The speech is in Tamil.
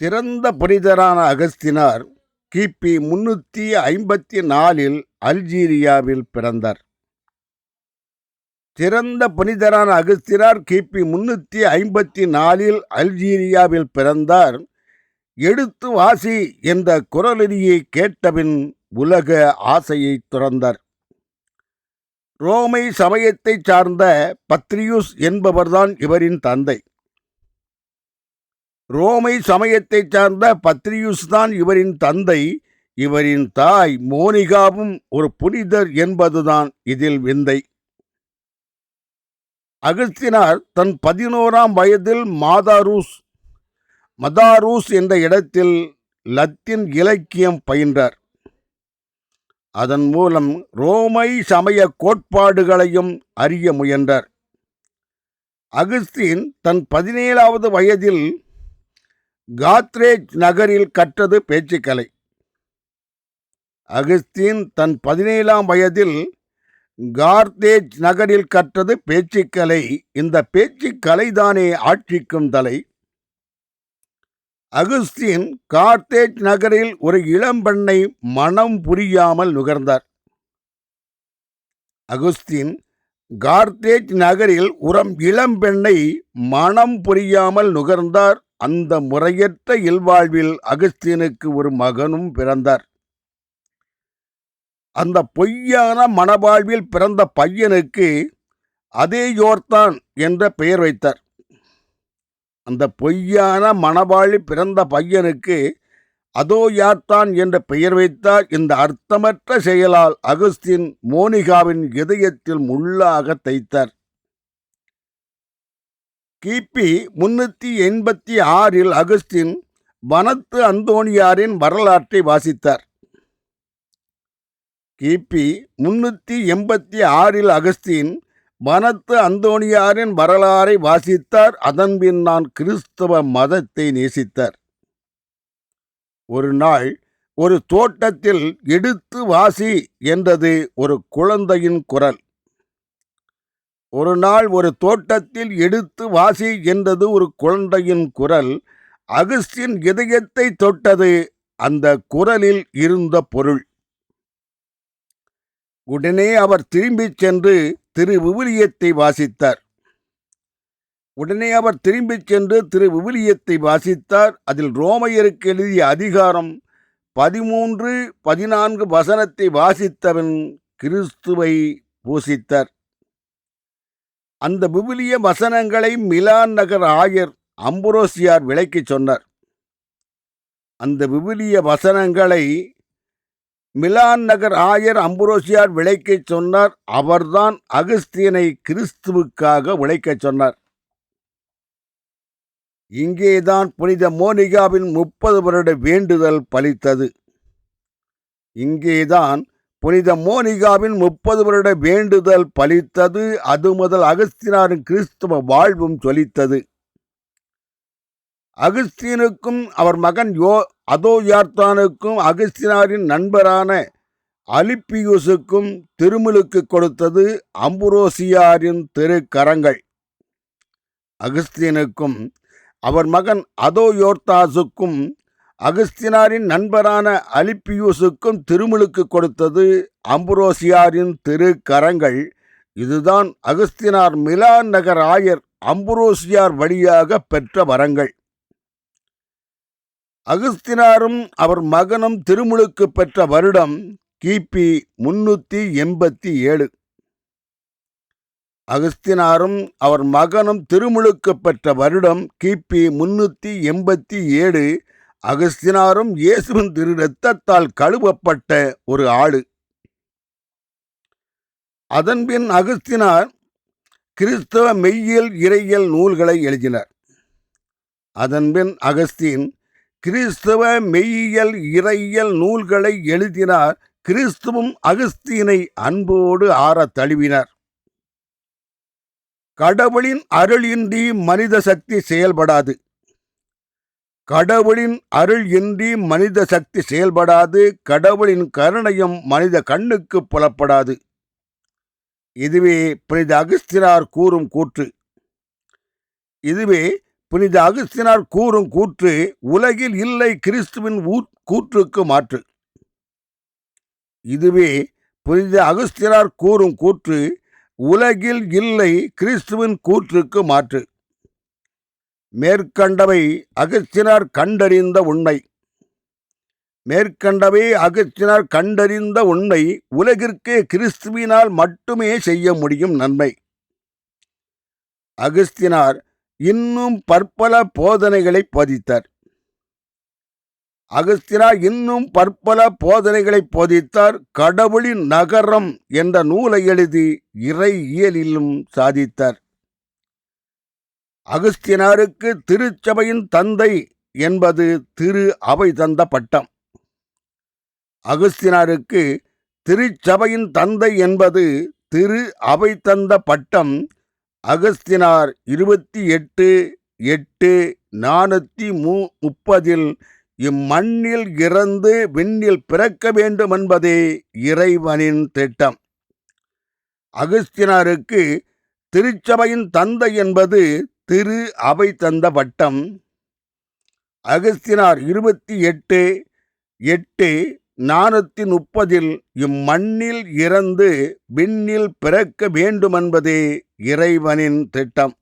சிறந்த புனிதரான அகஸ்தினார் கிபி முன்னூற்றி ஐம்பத்தி நாலில் அல்ஜீரியாவில் பிறந்தார். சிறந்த புனிதரான அகஸ்தினார் கிபி முன்னூற்றி ஐம்பத்தி நாலில் அல்ஜீரியாவில் பிறந்தார். எடுத்து வாசி என்ற குரலடியை கேட்டபின் உலக ஆசையை துறந்தார். ரோமை சமயத்தைச் சார்ந்த பத்ரியூஸ் என்பவர்தான் இவரின் தந்தை. ரோமை சமயத்தைச் சார்ந்த பத்ரியூஸ் தான் இவரின் தந்தை. இவரின் தாய் மோனிகாவும் ஒரு புனிதர் என்பதுதான் இதில் விந்தை. அகஸ்தினார் தன் பதினோராம் வயதில் மாதாரூஸ் மதாரூஸ் என்ற இடத்தில் லத்தீன் இலக்கியம் பயின்றார். அதன் மூலம் ரோமை சமய கோட்பாடுகளையும் அறிய முயன்றார். அகஸ்தீன் தன் பதினேழாவது வயதில் காத்ரேஜ் நகரில் கற்றது பேச்சுக்கலை. அகஸ்தீன் தன் பதினேழாம் வயதில் கார்தேஜ் நகரில் கற்றது பேச்சுக்கலை. இந்த பேச்சுக்கலைதானே ஆட்சிக்கும் தலை. அகஸ்தீன் கார்த்தேஜ் நகரில் ஒரு இளம்பெண்ணை மனம் புரியாமல் நுகர்ந்தார். அகுஸ்தீன் கார்த்தேஜ் நகரில் உரம் இளம்பெண்ணை மனம் புரியாமல் நுகர்ந்தார். அந்த முறையற்ற இல்வாழ்வில் அகஸ்தீனுக்கு ஒரு மகனும் பிறந்தார். அந்த பொய்யான மனவாழ்வில் பிறந்த பையனுக்கு அதே யோர்தான் என்ற பெயர் வைத்தார். அந்த பொய்யான மணவாளி பிறந்த பையனுக்கு அதோ யாத்தான் என்ற பெயர் வைத்தார் இந்த அர்த்தமற்ற செயலால் அகஸ்தின் மோனிகாவின் இதயத்தில் முள்ளாக தைத்தார். கிபி முன்னூற்றி எண்பத்தி ஆறில் அகஸ்டின் வனத்து அந்தோணியாரின் வரலாற்றை வாசித்தார். கிபி முன்னூற்றி எண்பத்தி ஆறில் அகஸ்டின் வனத்து அந்தோணியாரின் வரலாறை வாசித்தார். அதன்பின் நான் கிறிஸ்தவ மதத்தை நேசித்தார். ஒரு நாள் ஒரு தோட்டத்தில் எடுத்து வாசி என்றது ஒரு குழந்தையின் குரல். ஒரு நாள் ஒரு தோட்டத்தில் எடுத்து வாசி என்றது ஒரு குழந்தையின் குரல். அகஸ்டின் இதயத்தை தொட்டது அந்த குரலில் இருந்த பொருள். உடனே அவர் திரும்பிச் சென்று திரு விவிலியத்தை வாசித்தார். உடனே அவர் திரும்பிச் சென்று திரு விவிலியத்தை வாசித்தார். அதில் ரோமையருக்கு எழுதிய அதிகாரம் பதிமூன்று பதினான்கு வசனத்தை வாசித்தவன் கிறிஸ்துவை பூசித்தார் அந்த விவிலிய வசனங்களை மிலான் நகர் ஆயர் அம்புரோசியார் விளக்கிச் சொன்னார். அந்த விவிலிய வசனங்களை மிலான் நகர் ஆயர் அம்புரோசியார் விளக்கிச் சொன்னார். அவர்தான் அகஸ்தியனை கிறிஸ்துவுக்காக உழைக்கச் சொன்னார். இங்கேதான் புனித மோனிகாவின் முப்பது வருட வேண்டுதல் பலித்தது. இங்கேதான் புனித மோனிகாவின் முப்பது வருட வேண்டுதல் பலித்தது. அது முதல் அகஸ்தினாரின் கிறிஸ்துவ வாழ்வும் சொலித்தது அகஸ்தீனுக்கும் அவர் மகன் யோ அதோயார்த்தானுக்கும் அகஸ்தினாரின் நண்பரான அலிப்பியூஸுக்கும் திருமுலுக்கு கொடுத்தது அம்புரோசியாரின் திருக்கரங்கள். அகஸ்தீனுக்கும் அவர் மகன் அதோ யோர்தாஸுக்கும் அகஸ்தினாரின் நண்பரான அலிப்பியூஸுக்கும் திருமுழுக்கு கொடுத்தது அம்புரோசியாரின் திருக்கரங்கள். இதுதான் அகஸ்தினார் மிலான் நகர் ஆயர் அம்புரோசியார் வழியாக பெற்ற வரங்கள். அகஸ்தினாரும் அவர் மகனும் திருமுழுக்கு பெற்ற வருடம் கிபி முன்னூற்றி எண்பத்தி ஏழு. அகஸ்தினாரும் அவர் மகனும் திருமுழுக்கு பெற்ற வருடம் கிபி முன்னூற்றி எண்பத்தி ஏழு. அகஸ்தினாரும் இயேசுவின் திரு இரத்தத்தால் கழுவப்பட்ட ஒரு ஆடு அதன்பின் அகஸ்தினார் கிறிஸ்தவ மெய்யியல் இறையியல் நூல்களை எழுதினார். அதன்பின் அகஸ்தீன் கிறிஸ்தவ மெய்யியல் இறையியல் நூல்களை எழுதினார். கிறிஸ்துவும் அகஸ்தீனை அன்போடு ஆற தழுவினார். கடவுளின் அருள் இன்றி மனித சக்தி செயல்படாது. கடவுளின் அருள் இன்றி மனித சக்தி செயல்படாது. கடவுளின் கருணையும் மனித கண்ணுக்கு புலப்படாது. இதுவே புனித அகஸ்தினார் கூறும் கூற்று. இதுவே புனித அகஸ்தினார் கூறும் கூற்று உலகில் இல்லை கிறிஸ்துவின் கூற்றுக்கு மாற்று. இதுவே புனித அகஸ்தினார் கூறும் கூற்று உலகில் இல்லை கிறிஸ்துவின் கூற்றுக்கு மாற்று. மேற்கண்டவை அகஸ்தினார் கண்டறிந்த உண்மை. மேற்கண்டவை அகஸ்தினார் கண்டறிந்த உண்மை உலகிற்கே கிறிஸ்துவினால் மட்டுமே செய்ய முடியும் நன்மை. அகஸ்தினார் இன்னும் பற்பல போதனைகளை போதித்தார். அகஸ்தினார் இன்னும் பற்பல போதனைகளை போதித்தார் கடவுளின் நகரம் என்ற நூலை எழுதி இறை இயலிலும் சாதித்தார். அகஸ்தினாருக்கு திருச்சபையின் தந்தை என்பது திரு அவை தந்த பட்டம். அகஸ்தினாருக்கு திருச்சபையின் தந்தை என்பது திரு அவை தந்த பட்டம். அகஸ்தினார் இருபத்தி எட்டு எட்டு நானூற்றி மூ முப்பதில் இம்மண்ணில் இறந்து விண்ணில் பிறக்க வேண்டும் என்பதே இறைவனின் திட்டம். அகஸ்தினாருக்கு திருச்சபையின் தந்தை என்பது திரு அவை தந்த வட்டம். அகஸ்தினார் இருபத்தி எட்டு எட்டு நானூற்றி முப்பதில் இம்மண்ணில் இறந்து விண்ணில் பிறக்க வேண்டுமென்பதே இறைவனின் திட்டம்.